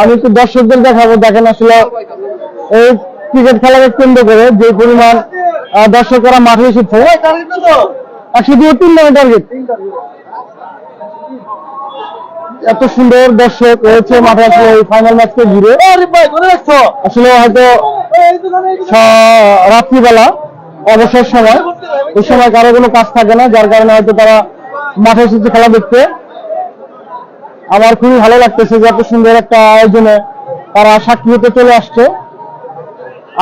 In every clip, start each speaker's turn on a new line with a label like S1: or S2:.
S1: আমি একটু দর্শকদের দেখাবো দেখেন আসলে এই ক্রিকেট খেলাকে কেন্দ্র করে যে পরিমাণ দর্শকরা মাঠে এসেছে। একশো দুই তিন রানের টার্গেট এত সুন্দর দর্শক রয়েছে মাঠে আসলে এই ফাইনাল ম্যাচকে ঘিরে। আসলে হয়তো রাত্রিবেলা অবসর সময় ওই সময় কারও কোনো কাজ থাকে না যার কারণে হয়তো তারা মাঠে এসেছে খেলা দেখতে। আমার খুবই ভালো লাগতেছে যে এত সুন্দর একটা আয়োজনে তারা সাক্ষী হতে চলে আসছে।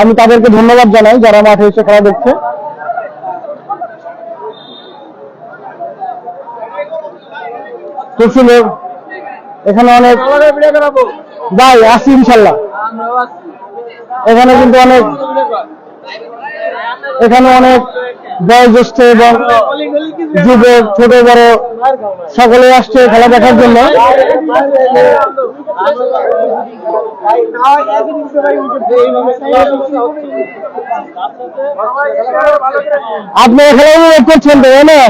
S1: আমি তাদেরকে ধন্যবাদ জানাই যারা মাঠে এসে খেলা দেখছে। খুব সুন্দর এখানে অনেক ভাই আসি ইনশাল্লাহ। এখানে কিন্তু অনেক এখানে অনেক বয়োজ্যেষ্ঠ এবং যুবক ছোট বড় সকলে আসছে খেলা দেখার জন্য। আপনি খেলা উপভোগ করছেন তো না?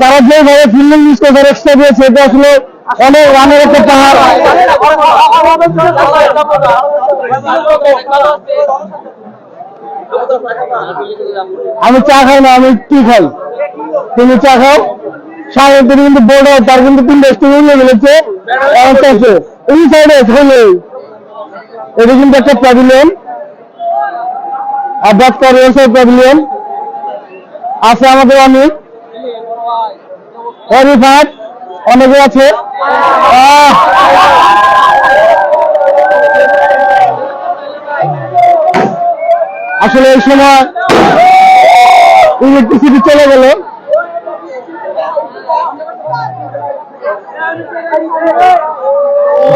S1: তারা যেভাবে ফিল্ডিং ইউজ করে এক্সট্রা দিয়েছে এটা আসলে অনেক রানের একটা পাহাড়। আমি চা খাই না, আমি কি খাই। তুমি চা খাও। সাড়ে তিনি কিন্তু বোর্ড হয় তার কিন্তু তিনটা একটা আছে এই সাইডে হলে এটা কিন্তু একটা প্যাভিলিয়ন আর ব্যাট করে প্যাভিলিয়ন আছে আমাদের অনেক রিফাত অনেকে আছে! আসলে এই সময় ইলেকট্রিসিটি চলে গেল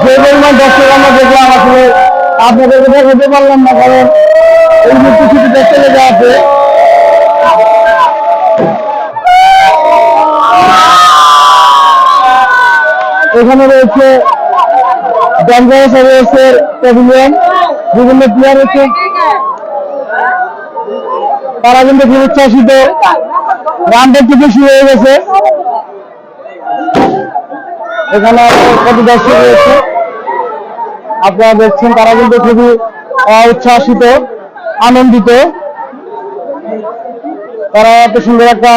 S1: যে পরিমাণ দর্শক আমরা দেখলাম, আসলে আপনাদেরকে দেখাতে পারলাম না, কারণ ইলেকট্রিসিটিটা চলে যাওয়াতে এখানে রয়েছে বিভিন্ন প্লেয়ার রয়েছে তারা কিন্তু খুব উচ্ছ্বাসিত রানটা থেকে শুরু হয়ে গেছে। এখানে কত দর্শক রয়েছে? আপনারা দেখছেন, তারা কিন্তু খুবই উচ্ছ্বাসিত, আনন্দিত। তারা এত সুন্দর একটা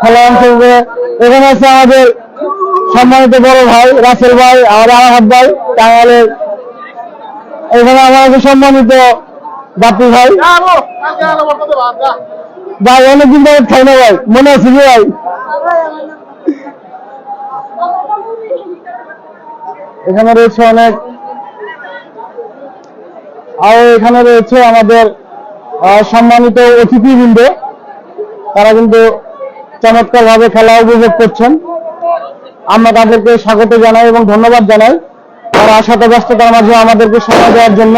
S1: খেলা অংশগ্রহণ এখানে আছে আমাদের সম্মানিত বড় ভাই, রাসেল ভাই আর আরাহাত ভাই টাঙ্গালের এখানে আমাদের সম্মানিত বাপু ভাই। ভাই, অনেকদিন ধরে খাই না ভাই, মনে আছে যে ভাই। এখানে রয়েছে অনেক আর এখানে রয়েছে আমাদের সম্মানিত অতিথিবৃন্দ। তারা কিন্তু চমৎকার ভাবে খেলা উপভোগ করছেন। আমরা তাদেরকে স্বাগত জানাই এবং ধন্যবাদ জানাই। তারা শত ব্যস্ততার মাঝে আমাদেরকে সময় দেওয়ার জন্য।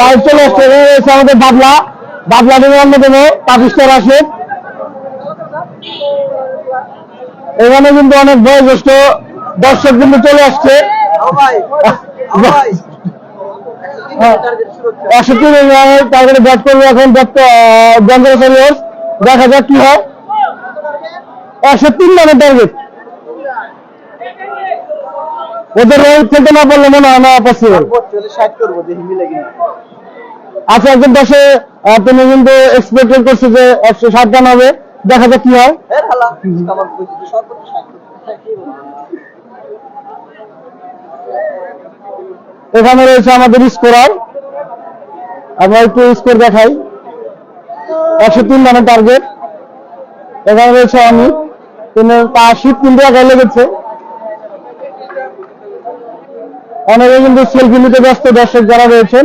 S1: লাইভ চলে আসছে আমাদের বাবলা। বাবলা থেকে অন্যতম পাকিস্তান আসে এখানে কিন্তু অনেক বয়োজ্যেষ্ঠ দর্শক কিন্তু চলে আসছে। একশো তিন রানের ব্যাট করবে এখন জঙ্গল সারিয়াস দেখা যাক কি হয়। একশো তিন রানের টার্গেট। ওদের রোহিত খেলতে না পারলে মনে হয় না পসিবল আচ্ছা একজন দশে তুমি কিন্তু এক্সপেক্টেড করছ যে একশো ষাট রান হবে। দেখা যাক কি হয়। এখানে রয়েছে আমাদের স্কোরার আমরা একটু স্কোর দেখাই। একশো তিন রানের টার্গেট এখানে রয়েছে আমি। তিনি তার শীত কিন্তু আগে লেগেছে। অনেকে কিন্তু সেলফি নিতে ব্যস্ত দর্শক যারা রয়েছেন।